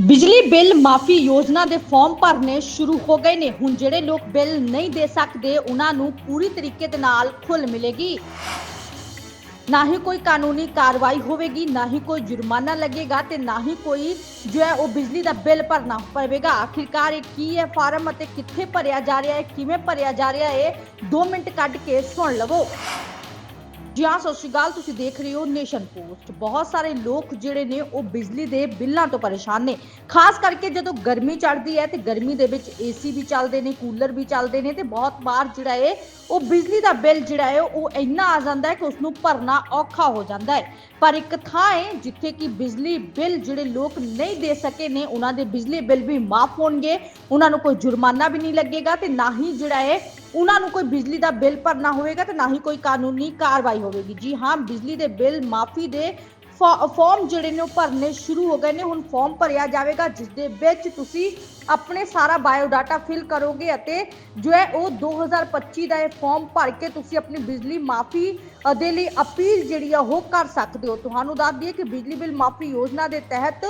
ਬਿਜਲੀ ਬਿੱਲ ਮਾਫੀ ਯੋਜਨਾ ਦੇ ਫਾਰਮ ਭਰਨੇ ਸ਼ੁਰੂ ਹੋ ਗਏ ਨੇ। ਹੁਣ ਜਿਹੜੇ ਲੋਕ ਬਿੱਲ ਨਹੀਂ ਦੇ ਸਕਦੇ, ਉਹਨਾਂ ਨੂੰ ਪੂਰੀ ਤਰੀਕੇ ਦੇ ਨਾਲ ਖੁੱਲ ਮਿਲੇਗੀ। ਨਾ ਹੀ ਕੋਈ ਕਾਨੂੰਨੀ ਕਾਰਵਾਈ ਹੋਵੇਗੀ, ਨਾ ਹੀ ਕੋਈ ਜੁਰਮਾਨਾ ਲੱਗੇਗਾ ਤੇ ਨਾ ਹੀ ਕੋਈ ਜੋ ਹੈ ਉਹ ਬਿਜਲੀ ਦਾ ਬਿੱਲ ਭਰਨਾ ਪਵੇਗਾ। ਆਖਿਰਕਾਰ ਇਹ ਕੀ ਹੈ ਫਾਰਮ ਅਤੇ ਕਿੱਥੇ ਭਰਿਆ ਜਾ ਰਿਹਾ ਹੈ, ਕਿਵੇਂ ਭਰਿਆ ਜਾ ਰਿਹਾ ਹੈ 2 ਮਿੰਟ ਕੱਢ ਕੇ ਸੁਣ ਲਵੋ। ਜੀ ਹਾਂ, ਸਤਿ ਸ਼੍ਰੀ ਅਕਾਲ। ਤੁਸੀਂ ਦੇਖ ਰਹੇ ਹੋ ਨੇਸ਼ਨ ਪੋਸਟ। ਬਹੁਤ ਸਾਰੇ ਲੋਕ ਜਿਹੜੇ ਨੇ, ਉਹ ਬਿਜਲੀ ਦੇ ਬਿੱਲਾਂ ਤੋਂ ਪਰੇਸ਼ਾਨ ਨੇ। ਖਾਸ ਕਰਕੇ ਜਦੋਂ ਗਰਮੀ ਚੜ੍ਹਦੀ ਹੈ ਤੇ ਗਰਮੀ ਦੇ ਵਿੱਚ ਏਸੀ ਵੀ ਚੱਲਦੇ ਨੇ, ਕੂਲਰ ਵੀ ਚੱਲਦੇ ਨੇ ਤੇ ਬਹੁਤ ਵਾਰ ਜਿਹੜਾ ਹੈ ਉਹ ਬਿਜਲੀ ਦਾ ਬਿੱਲ ਜਿਹੜਾ ਹੈ ਉਹ ਇੰਨਾ ਆ ਜਾਂਦਾ ਹੈ ਕਿ ਉਸ ਨੂੰ ਭਰਨਾ ਔਖਾ ਹੋ ਜਾਂਦਾ ਹੈ। ਪਰ ਇੱਕ ਥਾਂ ਹੈ ਜਿੱਥੇ ਕਿ ਬਿਜਲੀ ਬਿੱਲ ਜਿਹੜੇ ਲੋਕ ਨਹੀਂ ਦੇ ਸਕੇ ਨੇ, ਉਹਨਾਂ ਦੇ ਬਿਜਲੀ ਬਿੱਲ ਵੀ ਮਾਫ ਹੋਣਗੇ। ਉਹਨਾਂ ਨੂੰ ਕੋਈ ਜੁਰਮਾਨਾ ਵੀ ਨਹੀਂ ਲੱਗੇਗਾ ਤੇ ਨਾ ਹੀ ਜਿਹੜਾ ਹੈ, ਉਹਨਾਂ ਨੂੰ ਕੋਈ ਬਿਜਲੀ ਦਾ ਬਿੱਲ ਭਰਨਾ ਹੋਵੇਗਾ ਤੇ ਨਾ ਹੀ ਕੋਈ ਕਾਨੂੰਨੀ ਕਾਰਵਾਈ ਹੋਵੇਗੀ। ਜੀ ਹਾਂ, ਬਿਜਲੀ ਦੇ ਬਿੱਲ ਮਾਫੀ ਦੇ ਫਾਰਮ ਜਿਹੜੇ ਨੇ ਉਹ ਭਰਨੇ ਸ਼ੁਰੂ ਹੋ ਗਏ ਨੇ। ਹੁਣ ਫਾਰਮ ਭਰਿਆ ਜਾਵੇਗਾ ਜਿਸ ਦੇ ਵਿੱਚ ਤੁਸੀਂ ਆਪਣੇ ਸਾਰਾ ਬਾਇਓਡਾਟਾ ਫਿਲ ਕਰੋਗੇ ਅਤੇ ਜੋ ਹੈ ਉਹ 2025 ਦਾ ਇਹ ਫਾਰਮ ਭਰ ਕੇ ਤੁਸੀਂ ਆਪਣੀ ਬਿਜਲੀ ਮਾਫੀ ਦੇ ਲਈ ਅਪੀਲ ਜਿਹੜੀ ਆ ਉਹ ਕਰ ਸਕਦੇ ਹੋ। ਤੁਹਾਨੂੰ ਦੱਸ ਦਈਏ ਕਿ ਬਿਜਲੀ ਬਿੱਲ ਮਾਫੀ ਯੋਜਨਾ ਦੇ ਤਹਿਤ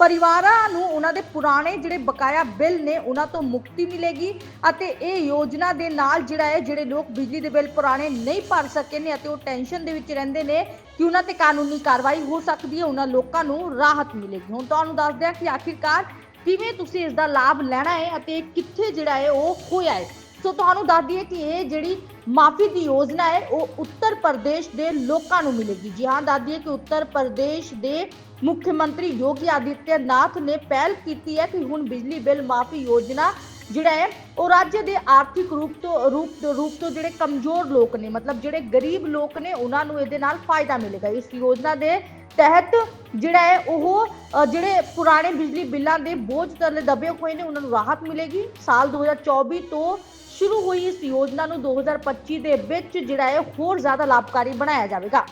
ਪਰਿਵਾਰਾਂ ਨੂੰ ਉਹਨਾਂ ਦੇ ਪੁਰਾਣੇ ਜਿਹੜੇ ਬਕਾਇਆ ਬਿੱਲ ਨੇ ਉਹਨਾਂ ਤੋਂ ਮੁਕਤੀ ਮਿਲੇਗੀ ਅਤੇ ਇਹ ਯੋਜਨਾ ਦੇ ਨਾਲ ਜਿਹੜਾ ਹੈ, ਜਿਹੜੇ ਲੋਕ ਬਿਜਲੀ ਦੇ ਬਿੱਲ ਪੁਰਾਣੇ ਨਹੀਂ ਭਰ ਸਕੇ ਨੇ ਅਤੇ ਉਹ ਟੈਨਸ਼ਨ ਦੇ ਵਿੱਚ ਰਹਿੰਦੇ ਨੇ ਕਿ ਉਹਨਾਂ ਤੇ ਕਾਨੂੰਨੀ ਕਾਰਵਾਈ ਹੋ ਸਕਦੀ ਹੈ, ਉਹਨਾਂ ਲੋਕਾਂ ਨੂੰ ਰਾਹਤ ਮਿਲੇਗੀ। ਹੁਣ ਤੁਹਾਨੂੰ ਦੱਸਦੇ ਹਾਂ ਕਿ ਆਖਿਰਕਾਰ ਕਿਵੇਂ ਤੁਸੀਂ ਇਸ ਦਾ ਲਾਭ ਲੈਣਾ ਹੈ ਅਤੇ ਕਿੱਥੇ ਜਿਹੜਾ ਹੈ ਉਹ ਹੋਇਆ ਹੈ। ਸੋ ਤੁਹਾਨੂੰ ਦੱਸ ਦਈਏ ਕਿ ਇਹ ਜਿਹੜੀ ਮਾਫੀ ਦੀ ਯੋਜਨਾ ਹੈ, ਉਹ ਉੱਤਰ ਪ੍ਰਦੇਸ਼ ਦੇ ਲੋਕਾਂ ਨੂੰ ਮਿਲੇਗੀ। ਜੀ ਹਾਂ, ਦੱਸ ਦਈਏ ਕਿ ਉੱਤਰ ਪ੍ਰਦੇਸ਼ ਦੇ ਮੁੱਖ ਮੰਤਰੀ ਯੋਗੀ ਆਦਿੱਤਿਆਨਾਥ ਨੇ ਪਹਿਲ ਕੀਤੀ ਹੈ ਕਿ ਹੁਣ ਬਿਜਲੀ ਬਿੱਲ ਮਾਫੀ ਯੋਜਨਾ ਜਿਹੜਾ ਹੈ, ਉਹ ਰਾਜ ਦੇ ਆਰਥਿਕ ਰੂਪ ਤੋਂ ਰੂਪ ਤੋਂ ਰੂਪ ਤੋਂ ਜਿਹੜੇ ਕਮਜ਼ੋਰ ਲੋਕ ਨੇ, ਮਤਲਬ ਜਿਹੜੇ ਗਰੀਬ ਲੋਕ ਨੇ, ਉਹਨਾਂ ਨੂੰ ਇਹਦੇ ਨਾਲ ਫਾਇਦਾ ਮਿਲੇਗਾ। ਇਸ ਯੋਜਨਾ ਦੇ ਤਹਿਤ ਜਿਹੜਾ ਹੈ, ਉਹ ਜਿਹੜੇ ਪੁਰਾਣੇ ਬਿਜਲੀ ਬਿੱਲਾਂ ਦੇ ਬੋਝ ਥੱਲੇ ਦਬੇ ਹੋਏ ਨੇ, ਉਹਨਾਂ ਨੂੰ ਰਾਹਤ ਮਿਲੇਗੀ। ਸਾਲ 2024 ਤੋਂ ਸ਼ੁਰੂ ਹੋਈ ਇਸ ਯੋਜਨਾ ਨੂੰ 2025 ਦੇ ਵਿੱਚ ਜਿਹੜਾ ਹੈ ਹੋਰ ਜ਼ਿਆਦਾ ਲਾਭਕਾਰੀ ਬਣਾਇਆ ਜਾਵੇਗਾ।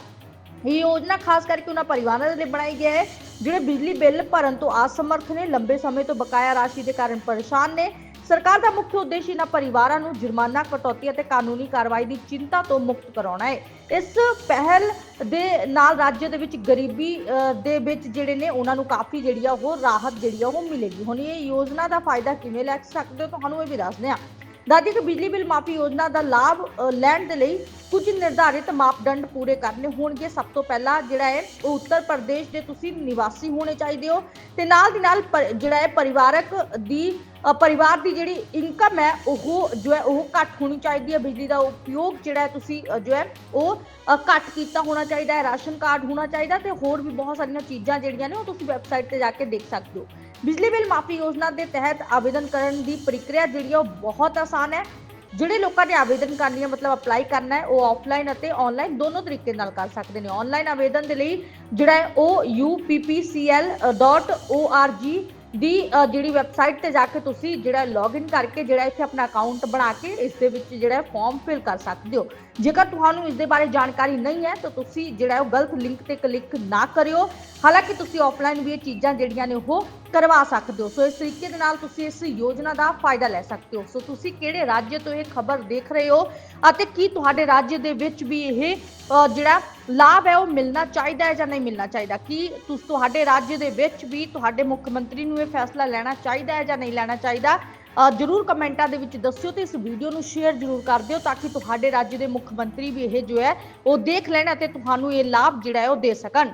ਇਹ ਯੋਜਨਾ ਖਾਸ ਕਰਕੇ ਉਹਨਾਂ ਪਰਿਵਾਰਾਂ ਦੇ ਲਈ ਬਣਾਈ ਗਈ ਹੈ ਜਿਹੜੇ ਬਿਜਲੀ ਬਿੱਲ ਭਰਨ ਤੋਂ ਅਸਮਰਥ ਨੇ ਲੰਬੇ ਸਮੇਂ ਤੋਂ ਬਕਾਇਆ ਰਾਸ਼ੀ ਦੇ ਕਾਰਨ ਪਰੇਸ਼ਾਨ ਨੇ। ਸਰਕਾਰ ਦਾ ਮੁੱਖ ਉਦੇਸ਼ ਇਹਨਾਂ ਪਰਿਵਾਰਾਂ ਨੂੰ ਜੁਰਮਾਨਾ ਕਟੌਤੀ ਅਤੇ ਕਾਨੂੰਨੀ ਕਾਰਵਾਈ ਦੀ ਚਿੰਤਾ ਤੋਂ ਮੁਕਤ ਕਰਾਉਣਾ ਹੈ। ਇਸ ਪਹਿਲ ਦੇ ਨਾਲ ਰਾਜ ਦੇ ਵਿੱਚ ਗਰੀਬੀ ਅ, ਦੇ ਵਿੱਚ ਜਿਹੜੇ ਨੇ ਉਹਨਾਂ ਨੂੰ ਕਾਫੀ ਜਿਹੜੀ ਆ ਉਹ ਰਾਹਤ ਜਿਹੜੀ ਆ ਉਹ ਮਿਲੇਗੀ। ਹੁਣ ਇਹ ਯੋਜਨਾ ਦਾ ਫਾਇਦਾ ਕਿਵੇਂ ਲੈ ਸਕਦੇ ਹੋ? ਤੁਹਾਨੂੰ ਇਹ ਵੀ ਦੱਸਦੇ ਹਾਂ। ਦਾਦੀ ਕਿ ਬਿਜਲੀ ਬਿੱਲ ਮਾਫੀ ਯੋਜਨਾ ਦਾ ਲਾਭ ਲੈਣ ਦੇ ਲਈ ਕੁਝ ਨਿਰਧਾਰਿਤ ਮਾਪਦੰਡ ਪੂਰੇ ਕਰਨੇ ਹੋਣਗੇ। ਸਭ ਤੋਂ ਪਹਿਲਾਂ ਜਿਹੜਾ ਹੈ, ਉਹ ਉੱਤਰ ਪ੍ਰਦੇਸ਼ ਦੇ ਤੁਸੀਂ ਨਿਵਾਸੀ ਹੋਣੇ ਚਾਹੀਦੇ ਹੋ ਤੇ ਨਾਲ ਦੀ ਨਾਲ ਜਿਹੜਾ ਹੈ ਪਰਿਵਾਰਕ ਦੀ ਅ, ਪਰਿਵਾਰ ਦੀ ਜਿਹੜੀ ਇਨਕਮ ਹੈ ਉਹ ਜੋ ਹੈ ਉਹ ਘੱਟ ਹੋਣੀ ਚਾਹੀਦੀ ਹੈ। ਬਿਜਲੀ ਦਾ ਉਪਯੋਗ ਜਿਹੜਾ ਹੈ ਤੁਸੀਂ ਅ, ਜੋ ਹੈ ਉਹ ਅ, ਘੱਟ ਕੀਤਾ ਹੋਣਾ ਚਾਹੀਦਾ ਹੈ। ਰਾਸ਼ਨ ਕਾਰਡ ਹੋਣਾ ਚਾਹੀਦਾ ਤੇ ਹੋਰ ਵੀ ਬਹੁਤ ਸਾਰੀਆਂ ਚੀਜ਼ਾਂ ਜਿਹੜੀਆਂ ਨੇ ਉਹ ਤੁਸੀਂ ਵੈਬਸਾਈਟ ਤੇ ਜਾ ਕੇ ਦੇਖ ਸਕਦੇ ਹੋ। ਬਿਜਲੀ ਬਿੱਲ ਮਾਫੀ ਯੋਜਨਾ ਦੇ ਤਹਿਤ ਆਵੇਦਨ ਕਰਨ ਦੀ ਪ੍ਰਕਿਰਿਆ ਜਿਹੜੀ ਹੈ ਉਹ ਬਹੁਤ ਆਸਾਨ ਹੈ। ਜਿਹੜੇ ਲੋਕਾਂ ਨੇ ਆਵੇਦਨ ਕਰਨੀ ਹੈ ਮਤਲਬ ਅਪਲਾਈ ਕਰਨਾ ਹੈ ਉਹ ਆਫਲਾਈਨ ਅਤੇ ਆਨਲਾਈਨ ਦੋਨੋਂ ਤਰੀਕੇ ਨਾਲ ਕਰ ਸਕਦੇ ਨੇ। ਆਨਲਾਈਨ ਆਵੇਦਨ ਦੇ ਲਈ ਜਿਹੜਾ ਹੈ ਉਹ uppcl.org ਦੀ ਜਿਹੜੀ ਵੈਬਸਾਈਟ ਤੇ ਜਾ ਕੇ ਤੁਸੀਂ ਜਿਹੜਾ ਲੌਗਇਨ ਕਰਕੇ ਜਿਹੜਾ ਇੱਥੇ ਆਪਣਾ ਅਕਾਊਂਟ ਬਣਾ ਕੇ ਇਸ ਦੇ ਵਿੱਚ ਜਿਹੜਾ ਫਾਰਮ ਫਿਲ ਕਰ ਸਕਦੇ ਹੋ। ਜੇਕਰ ਤੁਹਾਨੂੰ ਇਸ ਦੇ ਬਾਰੇ ਜਾਣਕਾਰੀ ਨਹੀਂ ਹੈ, ਤਾਂ ਤੁਸੀਂ ਜਿਹੜਾ ਉਹ ਗਲਤ ਲਿੰਕ ਤੇ ਕਲਿੱਕ ਨਾ ਕਰਿਓ। ਹਾਲਾਂਕਿ ਤੁਸੀਂ ਆਫਲਾਈਨ ਵੀ ਇਹ ਚੀਜ਼ਾਂ ਜਿਹੜੀਆਂ ਨੇ ਉਹ ਕਰਵਾ ਸਕਦੇ ਹੋ। ਸੋ ਇਸ ਤਰੀਕੇ ਦੇ ਨਾਲ ਤੁਸੀਂ ਇਸ ਯੋਜਨਾ ਦਾ ਫਾਇਦਾ ਲੈ ਸਕਦੇ ਹੋ। ਸੋ ਤੁਸੀਂ ਕਿਹੜੇ ਰਾਜ ਤੋਂ ਇਹ ਖਬਰ ਦੇਖ ਰਹੇ ਹੋ ਅਤੇ ਕੀ ਤੁਹਾਡੇ ਰਾਜ ਦੇ ਵਿੱਚ ਵੀ ਇਹ ਜਿਹੜਾ ਲਾਭ ਹੈ ਉਹ ਮਿਲਣਾ ਚਾਹੀਦਾ ਹੈ ਜਾਂ ਨਹੀਂ ਮਿਲਣਾ ਚਾਹੀਦਾ? ਕੀ ਤੁਸ, ਤੁਹਾਡੇ ਰਾਜ ਦੇ ਵਿੱਚ ਵੀ ਤੁਹਾਡੇ ਮੁੱਖ ਮੰਤਰੀ ਨੂੰ ਇਹ ਫੈਸਲਾ ਲੈਣਾ ਚਾਹੀਦਾ ਹੈ ਜਾਂ ਨਹੀਂ ਲੈਣਾ ਚਾਹੀਦਾ? ਜਰੂਰ ਕਮੈਂਟਾਂ ਦੇ ਵਿੱਚ ਦੱਸਿਓ ਤੇ ਇਸ ਵੀਡੀਓ ਨੂੰ ਸ਼ੇਅਰ ਜਰੂਰ ਕਰ ਦਿਓ ਤਾਂ ਕਿ ਤੁਹਾਡੇ ਰਾਜ ਦੇ ਮੁੱਖ ਮੰਤਰੀ ਵੀ ਇਹ ਜੋ ਹੈ ਉਹ ਦੇਖ ਲੈਣ ਅਤੇ ਤੁਹਾਨੂੰ ਇਹ ਲਾਭ ਜਿਹੜਾ ਹੈ ਉਹ ਦੇ ਸਕਣ।